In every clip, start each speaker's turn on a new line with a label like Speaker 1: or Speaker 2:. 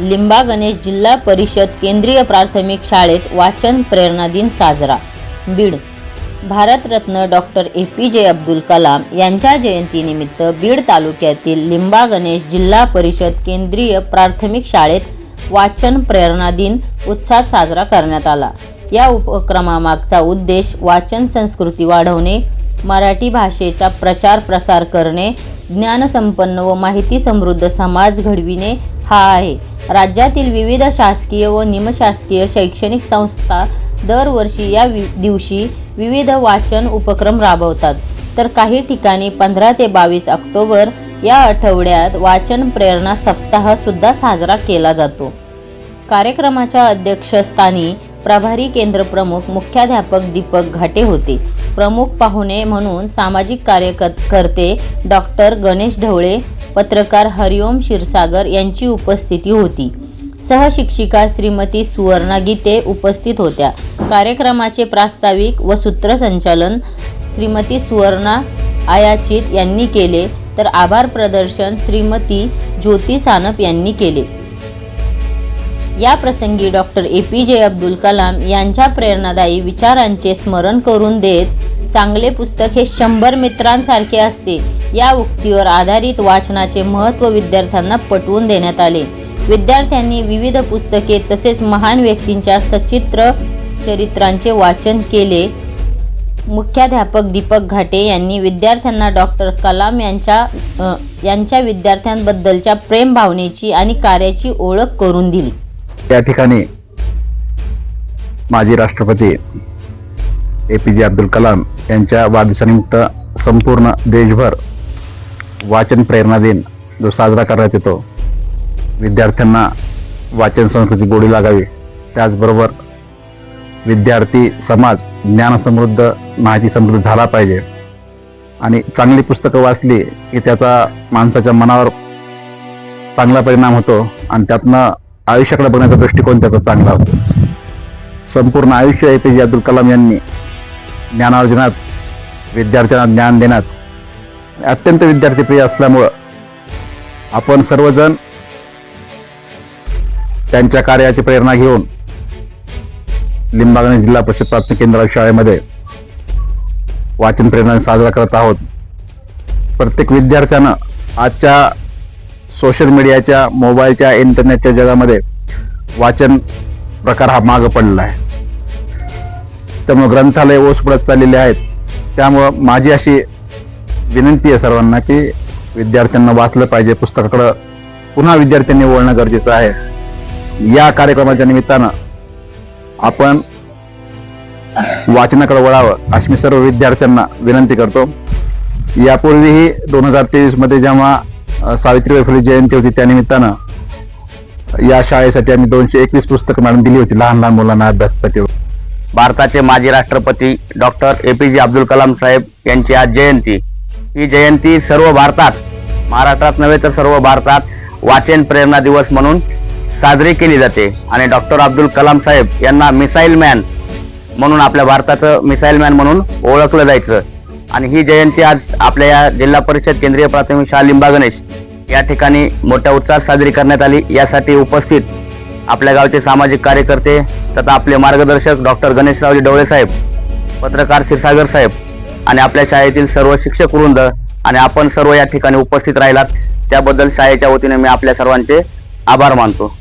Speaker 1: लिंबा गणेश जिल्हा परिषद केंद्रीय प्राथमिक शाळेत वाचन प्रेरणा दिन साजरा. Beed. Bharat Ratna doctor A P J Abdul Kalam यांच्या जयंतीनिमित्त बीड तालुक्यातील लिंबा गणेश जिल्हा परिषद केंद्रीय प्राथमिक शाळेत वाचन प्रेरणा दिन उत्साहात साजरा करण्यात आला. या उपक्रमामागचा उद्देश वाचन संस्कृती वाढवणे मराठी भाषेचा प्रचार प्रसार करणे ज्ञानसंपन्न व माहिती समृद्ध समाज घडविणे हा आहे. राज्यातील विविध शासकीय व निमशासकीय शैक्षणिक संस्था दरवर्षी या वि दिवशी विविध वाचन उपक्रम राबवतात. तर काही ठिकाणी पंधरा ते बावीस ऑक्टोबर या आठवड्यात वाचन प्रेरणा सप्ताह सुद्धा साजरा केला जातो. कार्यक्रमाच्या अध्यक्षस्थानी प्रभारी केंद्र प्रमुख मुख्याध्यापक दीपक घाटे होते. प्रमुख पाहुणे म्हणून सामाजिक कार्यकर्ते डॉक्टर गणेश ढवळे पत्रकार हरिओम क्षीरसागर यांची उपस्थिती होती. सहशिक्षिका श्रीमती सुवर्णा गीते उपस्थित होत्या. कार्यक्रमाचे प्रास्ताविक व सूत्रसंचालन श्रीमती सुवर्णा आयाचित यांनी केले तर आभार प्रदर्शन श्रीमती ज्योती सानप यांनी केले. या प्रसंगी doctor A. P. J. Abdul Kalam यांच्या प्रेरणादायी विचारांचे स्मरण करून देत चांगले पुस्तक हे शंभर मित्रांसारखे असते. या उक्तीवर आधारित वाचनाचे महत्त्व विद्यार्थ्यांना पटवून देण्यात आले. विद्यार्थ्यांनी विविध पुस्तके तसेच महान व्यक्तींच्या सचित्र चरित्रांचे वाचन केले. मुख्याध्यापक दीपक घाटे यांनी विद्यार्थ्यांना डॉक्टर कलाम यांच्या यांच्या विद्यार्थ्यांबद्दलच्या प्रेम भावनेची आणि कार्याची ओळख करून दिली.
Speaker 2: या ठिकाणी माजी राष्ट्रपती ए पी जे अब्दुल कलाम यांच्या वाढदिवसानिमित्त संपूर्ण देशभर वाचन प्रेरणा दिन जो साजरा करण्यात येतो. विद्यार्थ्यांना वाचन संस्कृतीची गोडी लागावी. त्याचबरोबर विद्यार्थी समाज ज्ञानसमृद्ध माहिती समृद्ध झाला पाहिजे. आणि चांगली पुस्तकं वाचली की त्याचा माणसाच्या मनावर चांगला परिणाम होतो आणि त्यातनं आयुष्याकडे बघण्याचा दृष्टिकोन त्याचा चांगला होतो. संपूर्ण आयुष्य ए पी जे अब्दुल कलाम यांनी ज्ञानार्जनात विद्यार्थ्यांना ज्ञान देण्यात अत्यंत विद्यार्थीप्रिय असल्यामुळं आपण सर्वजण त्यांच्या कार्याची प्रेरणा घेऊन लिंबागणे जिल्हा परिषद प्राथमिक केंद्र शाळेमध्ये वाचन प्रेरणा साजरा करत आहोत. प्रत्येक विद्यार्थ्यानं आजच्या सोशल मीडियाच्या मोबाईलच्या इंटरनेटच्या जगामध्ये वाचन प्रकार हा मागं पडलेला आहे. त्यामुळं ग्रंथालय ओस पडत चाललेले आहेत. त्यामुळं माझी अशी विनंती आहे सर्वांना की विद्यार्थ्यांना वाचलं पाहिजे. पुस्तकाकडं पुन्हा विद्यार्थ्यांनी वळणं गरजेचं आहे. या कार्यक्रमाच्या निमित्तानं आपण वाचनाकडे वळावं अशी मी सर्व विद्यार्थ्यांना विनंती करतो. यापूर्वीही दोन हजार तेवीसमध्ये जेव्हा सावित्रीबाई फुले जयंती होती त्यानिमित्तानं या शाळेसाठी आम्ही दोनशे एकवीस पुस्तकं मॅडम दिली होती लहान लहान मुलांना अभ्यासासाठी.
Speaker 3: भारताचे माजी राष्ट्रपती doctor A P J Abdul Kalam साहेब यांची आज जयंती. ही जयंती सर्व भारतात महाराष्ट्रात नव्हे तर सर्व भारतात वाचन प्रेरणा दिवस म्हणून साजरी केली जाते. आणि डॉक्टर अब्दुल कलाम साहेब यांना मिसाईल मॅन म्हणून आपल्या भारताचं मिसाईल मॅन म्हणून ओळखलं जायचं. आणि ही जयंती आज आपल्या या जिल्हा परिषद केंद्रीय प्राथमिक शाळा लिंबा गणेश या ठिकाणी मोठ्या उत्साहात साजरी करण्यात आली. यासाठी उपस्थित आपल्या गावचे सामाजिक कार्यकर्ते तथा आपले मार्गदर्शक डॉक्टर गणेशरावजी डवळे साहेब पत्रकार क्षीरसागर साहेब आणि आपल्या शाळेतील सर्व शिक्षक वृंद आणि आपण सर्व या ठिकाणी उपस्थित राहिलात. त्याबद्दल शाळेच्या वतीने मी आपल्या सर्वांचे आभार मानतो.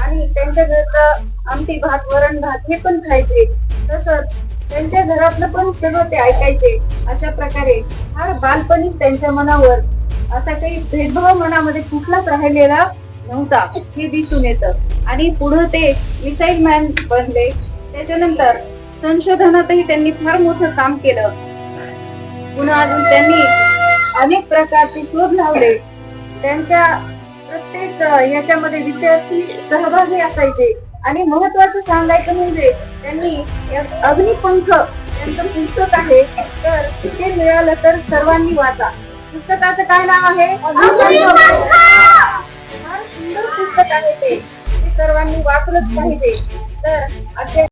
Speaker 4: आणि त्यांच्या घरचं आमटी भात वरण भात हे पण खायचे. तसंच त्यांच्या घरातलं पण सगळं ते ऐकायचे. अशा प्रकारे फार बालपणीच त्यांच्या मनावर असा काही भेदभाव मनामध्ये कुठलाच राहिलेला नव्हता हे दिसून येतं. आणि पुढे ते मिसाईल मॅन बनले. त्याच्यानंतर संशोधनातही त्यांनी फार मोठं काम केलं. पुन्हा अजून त्यांनी अनेक प्रकारचे शोध लावले. त्यांच्या प्रत्येक याच्यामध्ये विद्यार्थी सहभागी असायचे. आणि महत्वाचं सांगायचं म्हणजे त्यांनी अग्निपंख त्यांचं पुस्तक आहे. तर ते मिळालं तर सर्वांनी वाचा. पुस्तकाचं काय नाव आहे? फार सुंदर पुस्तक आहे ते. ते सर्वांनी वाचलंच पाहिजे. तर आजच्या